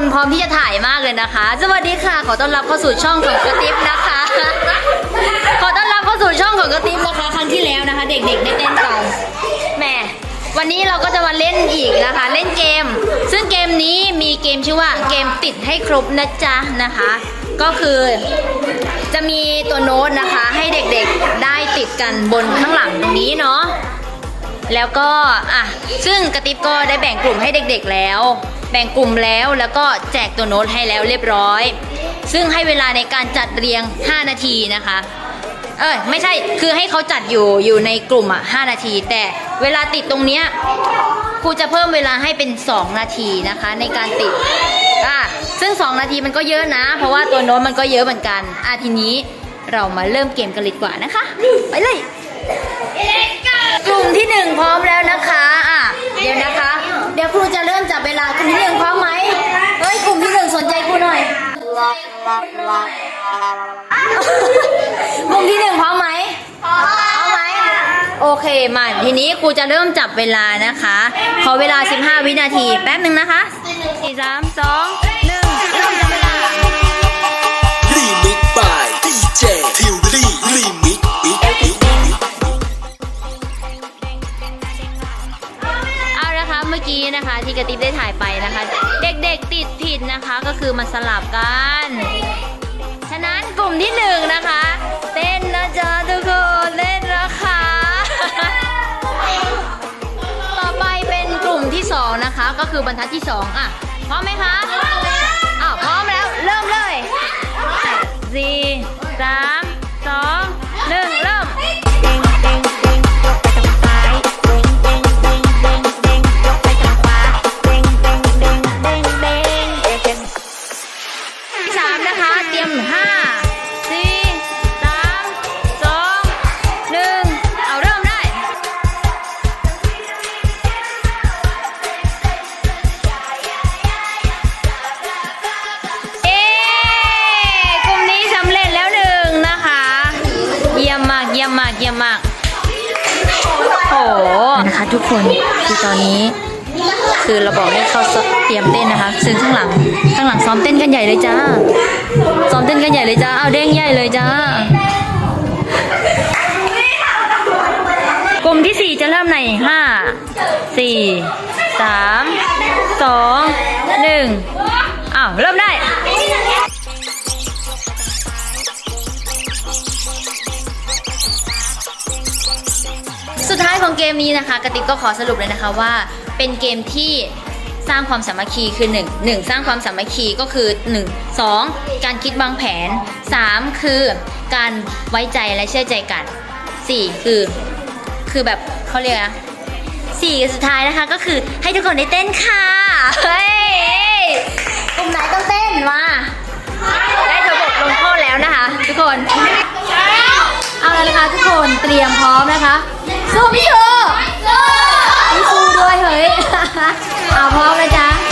คนพร้อมที่จะถ่ายมากเลยนะคะ สวัสดีค่ะ ขอต้อนรับเข้าสู่ช่องของกระติบนะคะ ขอต้อนรับเข้าสู่ช่องของกระติบนะคะ ครั้งที่แล้วนะคะ เด็กๆได้เต้นกันแหมวันนี้เราก็จะมาเล่นอีกนะคะ เล่นเกม ซึ่งเกมนี้มีเกมชื่อว่าเกมติดให้ครบนะจ๊ะนะคะ ก็คือจะมีตัวโน้ตนะคะ ให้เด็กๆได้ติดกันบนข้างหลังตรงนี้เนาะแล้วก็อะซึ่งกระติบก็ได้แบ่งกลุ่มให้เด็กๆแล้ว แบ่งกลุ่มแล้วแล้วก็แจกตัวโน้ตให้แล้วเรียบร้อย ซึ่งให้เวลาในการจัดเรียง 5 นาทีนะคะ เออไม่ใช่คือให้เขาจัดอยู่อยู่ในกลุ่มอะ 5 นาที แต่เวลาติดตรงเนี้ยครูจะเพิ่มเวลาให้เป็น 2 นาทีนะคะ ในการติดอะซึ่ง 2 นาทีมันก็เยอะนะ เพราะว่าตัวโน้ตมันก็เยอะเหมือนกันอะทีนี้เรามาเริ่มเกมกันเลยดีกว่านะคะ ไปเลย กลุ่มที่หนึ่งพร้อมแล้วนะคะ มุมที่หนึ่งพร้อมไหมพร้อมไหม โอเคมาทีนี้ครูจะเริ่มจับเวลานะคะ ขอเวลา 15 วินาที แป๊บหนึ่งนะคะสี่สามสอง เอานะคะเมื่อกี้นะคะ ที่กระติบได้ถ่ายไปนะคะ เด็กๆติดผิดนะคะก็คือมันสลับกัน ฉะนั้นกลุ่มที่หนึ่งนะคะเต้นนะจ๊ะทุกคนเล่นนะคะ ต่อไปเป็นกลุ่มที่สองนะคะ ก็คือบรรทัดที่สองอะพร้อมไหมคะอ้าวพร้อมแล้วเริ่มเลยสี่สาม ยี่ยมมากเยี่ยมมากเยี่ยมมากโอ้โหนะคะทุกคนคือตอนนี้ คือเราบอกให้เขาเตรียมเต้นนะคะ ซึ่งข้างหลังข้างหลังซ้อมเต้นกันใหญ่เลยจ้าซ้อมเต้นกันใหญ่เลยจ้าเอาเด้งใหญ่เลยจ้ากลุ่มที่สี่จะเริ่มในห้าสี่สามสองหนึ่งอ้าวเริ่มได้ ของเกมนี้นะคะกติกก็ขอสรุปเลยนะคะว่า เป็นเกมที่สร้างความสามัคคีคือ 1 1 สร้างความสามัคคีก็คือ 1 2 การคิดวางแผน 3 คือการไว้ใจและเชื่อใจกัน 4 คือ คือแบบเขาเรียกนะสี่สุดท้ายนะคะก็คือให้ทุกคนได้เต้นค่ะเฮ้ยกลุ่มไหนต้องเต้นมาได้ตัวบลงโทษแล้วนะคะ ทุกคนเอาแล้วนะคะทุกคนเตรียมพร้อมนะคะ สู้พี่ชูพี่ชูด้วยเฮ้ย เอาพร้อมนะจ๊ะ